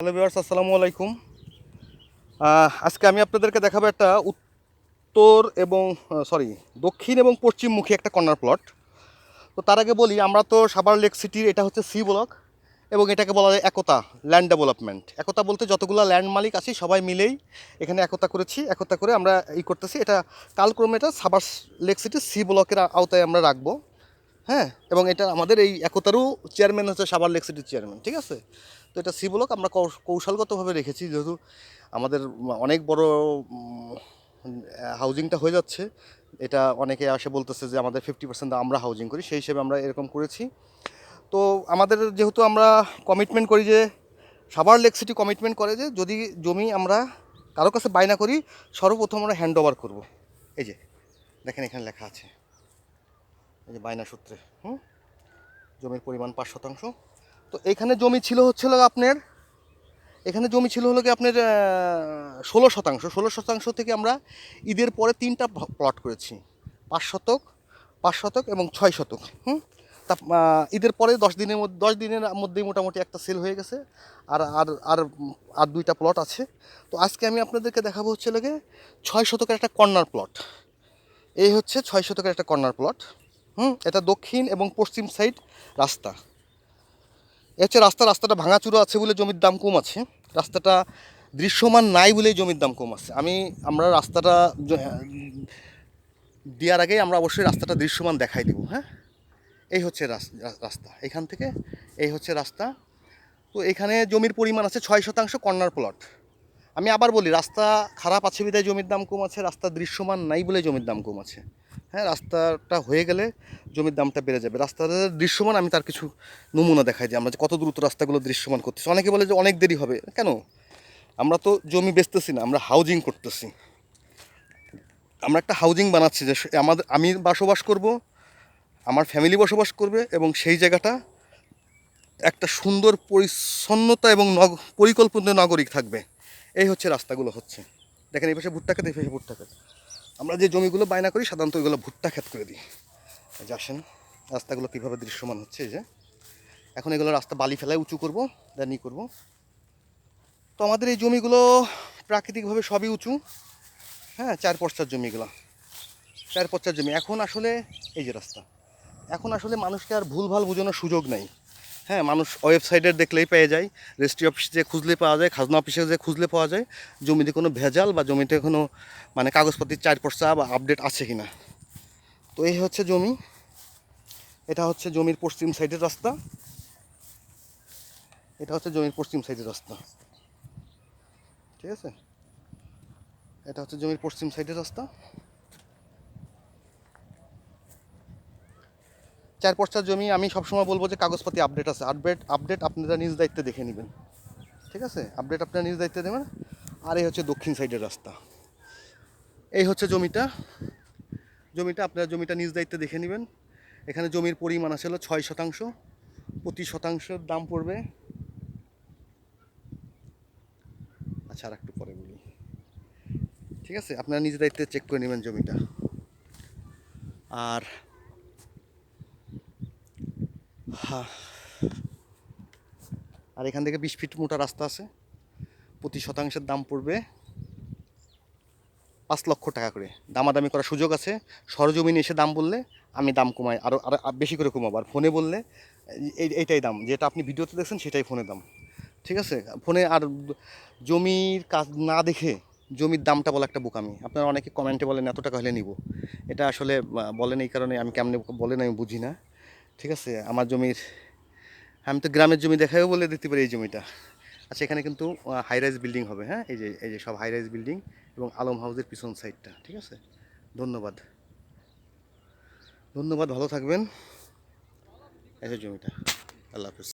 Hello viewers আসসালামু আলাইকুম। আজকে আমি আপনাদেরকে দেখাবো একটা উত্তর এবং সরি দক্ষিণ এবং পশ্চিমমুখী একটা কর্নার প্লট তো তার আগে বলি, আমরা তো সাবার লেক সিটির, এটা হচ্ছে সি ব্লক, এবং এটাকে বলা যায় একতা ল্যান্ড ডেভেলপমেন্ট একতা বলতে যতগুলো ল্যান্ড মালিক আছি, সবাই মিলেই এখানে একতা করেছি, একতা করে আমরা ই করতেছি। এটা কালক্রমে এটা সাবার লেক সিটির সি ব্লকের আওতায় আমরা রাখব। হ্যাঁ এবং এটা আমাদের এই একতারও চেয়ারম্যান হচ্ছে সাবার লেক সিটির চেয়ারম্যান ঠিক আছে? তো এটা সি ব্লক আমরা কৌশলগতভাবে রেখেছি, যেহেতু আমাদের অনেক বড় হাউজিংটা হয়ে যাচ্ছে। এটা অনেকে আসে বলতেছে যে আমাদের ফিফটি পার্সেন্ট আমরা হাউজিং করি, সেই হিসেবে আমরা এরকম করেছি। তো আমাদের যেহেতু আমরা কমিটমেন্ট করি যে সাবার লেক সিটি কমিটমেন্ট করে যে, যদি জমি আমরা কারও কাছে বায়না করি, সর্বপ্রথম আমরা হ্যান্ড ওভার করব। এই যে, দেখেন এখানে লেখা আছে। এই যে বায়না সূত্রে, হুম? জমির পরিমাণ পাঁচ শতাংশ। তো এখানে জমি ছিল হচ্ছিল আপনার, এখানে জমি ছিল হলো কি আপনার ষোলো শতাংশ। ষোলো শতাংশ থেকে আমরা ঈদের পরে তিনটা প্লট করেছি। পাঁচ শতক পাঁচ শতক এবং ছয় শতক, হুম? তা ঈদের পরে দশ দিনের মধ্যে, দশ দিনের মধ্যেই মোটামুটি একটা সেল হয়ে গেছে। আর আর আর আর দুইটা প্লট আছে। তো আজকে আমি আপনাদেরকে দেখাবো হচ্ছে লোকে ছয় শতকের একটা কর্নার প্লট এই হচ্ছে ছয় শতকের একটা কর্নার প্লট হুম, এটা দক্ষিণ এবং পশ্চিম সাইড রাস্তা। এ হচ্ছে রাস্তা, রাস্তাটা ভাঙাচুরো আছে বলে জমির দাম কম আছে। রাস্তাটা দৃশ্যমান নাই বলেই জমির দাম কম আছে। আমি, আমরা রাস্তাটা দেওয়ার আগেই আমরা অবশ্যই রাস্তাটা দৃশ্যমান দেখাই দেবো হ্যাঁ? এই হচ্ছে রাস- রাস্তা। এখান থেকে এই হচ্ছে রাস্তা। তো এখানে জমির পরিমাণ আছে ছয় শতাংশ কর্নার প্লট। আমি আবার বলি, রাস্তা খারাপ আছে বিধায় জমির দাম কম আছে, রাস্তা দৃশ্যমান নাই বলে জমির দাম কম আছে। হ্যাঁ রাস্তাটা হয়ে গেলে জমির দামটা বেড়ে যাবে। রাস্তাটা দৃশ্যমান আমি তার কিছু নমুনা দেখাই যে আমরা যে কত দ্রুত রাস্তাগুলো দৃশ্যমান করতেছি। অনেকে বলে যে অনেক দেরি হবে। কেন? আমরা তো জমি বেচতেছি না, আমরা হাউজিং করতেছি। আমরা একটা হাউজিং বানাচ্ছি যে আমাদের আমি বসবাস করব, আমার ফ্যামিলি বসবাস করবে এবং সেই জায়গাটা একটা সুন্দর পরিচ্ছন্নতা এবং নগ পরিকল্পিত নাগরিক থাকবে। এই হচ্ছে রাস্তাগুলো হচ্ছে। দেখেন, এই পাশে ভুট্টা খেত এই পাশে ভুট্টা খেত আমরা যে জমিগুলো বায়না করি, সাধারণত ওইগুলো ভুট্টা ক্ষেত করে দিই। যে আসেন, রাস্তাগুলো কীভাবে দৃশ্যমান হচ্ছে এই যে। এখন এগুলো রাস্তা বালি ফেলায় উঁচু করব দেন ই করব। তো আমাদের এই জমিগুলো প্রাকৃতিকভাবে সবই উঁচু। হ্যাঁ চার পশ্চার জমিগুলো। চার পশ্চার জমি। এখন আসলে, এই যে রাস্তা। এখন আসলে মানুষকে আর ভুলভাল বোঝানোর সুযোগ নেই। হ্যাঁ মানুষ ওয়েবসাইটে দেখলেই পেয়ে যায়। রেজিস্ট্রি অফিসে যে খুঁজলে পাওয়া যায়, খাজনা অফিসে যে খুঁজলে পাওয়া যায়, জমিতে কোনো ভেজাল বা জমিতে কোনো মানে কাগজপত্রের চার পর্চা বা আপডেট আছে কি না তো এই হচ্ছে জমি। এটা হচ্ছে জমির পশ্চিম সাইডের রাস্তা। এটা হচ্ছে জমির পশ্চিম সাইডের রাস্তা। ঠিক আছে? এটা হচ্ছে জমির পশ্চিম সাইডের রাস্তা। চার পশ্চার জমি আমি সবসময় বলব যে কাগজপাতি আপডেট আছে। আপডেট আপডেট আপনারা নিজ দায়িত্বে দেখে নেবেন। ঠিক আছে? আপডেট আপনারা নিজ দায়িত্বে দেবেন। আর এই হচ্ছে দক্ষিণ সাইডের রাস্তা। এই হচ্ছে জমিটা। জমিটা আপনারা জমিটা নিজ দায়িত্বে দেখে নেবেন। এখানে জমির পরিমাণ আছে হলো ছয় শতাংশ। প্রতি শতাংশের দাম পড়বে। আচ্ছা আর একটু পরে বলি। ঠিক আছে? আপনারা নিজ দায়িত্বে চেক করে নেবেন জমিটা। আর হা। আর এখান থেকে বিশ ফিট মোটা রাস্তা আছে। প্রতি শতাংশের দাম পড়বে পাঁচ লক্ষ টাকা করে। দামাদামি করার সুযোগ আছে। সরজমিনে এসে দাম বললে আমি দাম কমাই। আরও আর বেশি করে কমাবো। আর ফোনে বললে এই এইটাই দাম। যেটা আপনি ভিডিওতে দেখছেন সেটাই ফোনে দাম। ঠিক আছে? ফোনে আর জমির কাজ না দেখে জমির দামটা বলা একটা বোকামি। আপনারা অনেকে কমেন্টে বলেন, এত টাকা হলে নিব? এটা আসলে বলেন এই কারণে আমি কেমনে বলেন আমি বুঝি না। ঠিক আছে, আমার জমির, আমি তো গ্রামের জমি দেখাও বলে দেখতে পারি এই জমিটা। আচ্ছা এখানে কিন্তু হাই রাইজ বিল্ডিং হবে হ্যাঁ? এই যে এই যে সব হাই রাইজ বিল্ডিং এবং আলম হাউসের পিছন সাইডটা ঠিক আছে? ধন্যবাদ। ধন্যবাদ, ভালো থাকবেন। এই জমিটা। আল্লাহ হাফিজ।